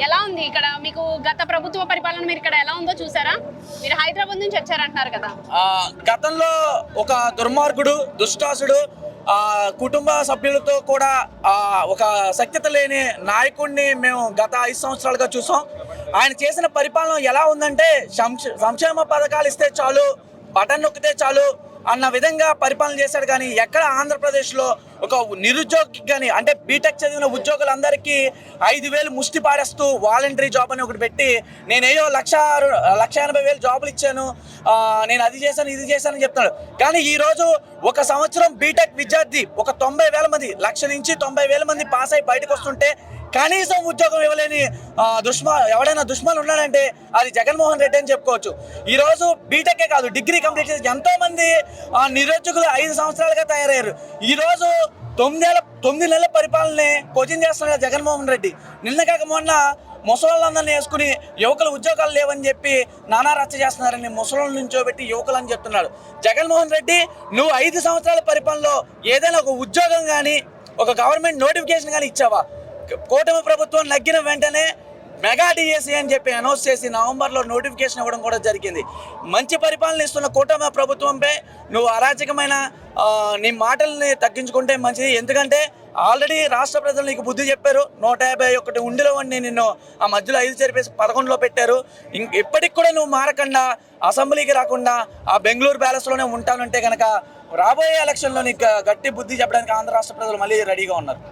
ఎలా ఉంది ఇక్కడ? మీకు గత ప్రభుత్వ పరిపాలన మీరు ఇక్కడ ఎలా ఉందో చూసారా? మీరు హైదరాబాద్ నుంచి వచ్చారంటున్నారు కదా. గతంలో ఒక దుర్మార్గుడు దుష్టాసుడు ఆ కుటుంబ సభ్యులతో కూడా ఆ, ఒక సఖ్యత లేని నాయకుడిని మేము గత ఐదు సంవత్సరాలుగా చూసాం. ఆయన చేసిన పరిపాలన ఎలా ఉందంటే సంక్షేమ పథకాలు ఇస్తే చాలు బటన్ నొక్కితే చాలు అన్న విధంగా పరిపాలన చేశాడు. కానీ ఎక్కడ ఆంధ్రప్రదేశ్లో ఒక నిరుద్యోగి కానీ అంటే బీటెక్ చదివిన ఉద్యోగులందరికీ ఐదు వేలు ముష్టి పాడేస్తూ వాలంటరీ జాబ్ అని ఒకటి పెట్టి నేనేయో లక్ష లక్ష ఎనభై వేలు జాబులు ఇచ్చాను నేను అది చేశాను ఇది చేశాను అని చెప్తున్నాడు. కానీ ఈరోజు ఒక సంవత్సరం బీటెక్ విద్యార్థి ఒక తొంభై వేల మంది లక్ష నుంచి తొంభై వేల మంది పాస్ అయి బయటకు వస్తుంటే కనీసం ఉద్యోగం ఇవ్వలేని దుష్మ దుష్మా ఎవడైనా దుష్మన్ ఉన్నాడంటే అది జగన్మోహన్ రెడ్డి అని చెప్పుకోవచ్చు. ఈరోజు బీటెక్ బీటెకే కాదు డిగ్రీ కంప్లీట్ చేసి ఎంతోమంది ఆ, నిరుద్యోగులు ఐదు సంవత్సరాలుగా తయారయ్యారు. ఈరోజు తొమ్మిదేళ్ళ తొమ్మిది నెలల పరిపాలనే కోచింగ్ చేస్తున్నాడు జగన్మోహన్ రెడ్డి. నిన్న కాక మొన్న ముసలోళ్ళందరినీ వేసుకుని యువకులు ఉద్యోగాలు లేవని చెప్పి నానా రచ్చ చేస్తున్నారని ముసలోళ్ళ నుంచోబెట్టి యువకులు అని చెప్తున్నాడు జగన్మోహన్ రెడ్డి నువ్వు ఐదు సంవత్సరాల పరిపాలనలో ఏదైనా ఒక ఉద్యోగం కానీ ఒక గవర్నమెంట్ నోటిఫికేషన్ కానీ ఇచ్చావా? కూటమి ప్రభుత్వం నగ్గిన వెంటనే మెగా డిఎస్సీ అని చెప్పి అనౌన్స్ చేసి నవంబర్లో నోటిఫికేషన్ ఇవ్వడం కూడా జరిగింది. మంచి పరిపాలన ఇస్తున్న కూటమి ప్రభుత్వంపై నువ్వు అరాచకమైన నీ మాటల్ని తగ్గించుకుంటే మంచిది. ఎందుకంటే ఆల్రెడీ రాష్ట్ర ప్రజలు నీకు బుద్ధి చెప్పారు. నూట యాభై ఒకటి ఉండిలో వండి నిన్ను ఆ మధ్యలో ఐదు చేరిపేసి పదకొండులో పెట్టారు. ఇం ఇప్పటికి కూడా నువ్వు మారకుండా అసెంబ్లీకి రాకుండా ఆ బెంగళూరు ప్యాలెస్లోనే ఉంటానంటే కనుక రాబోయే ఎలక్షన్లో నీకు గట్టి బుద్ధి చెప్పడానికి ఆంధ్ర రాష్ట్ర ప్రజలు మళ్ళీ రెడీగా ఉన్నారు.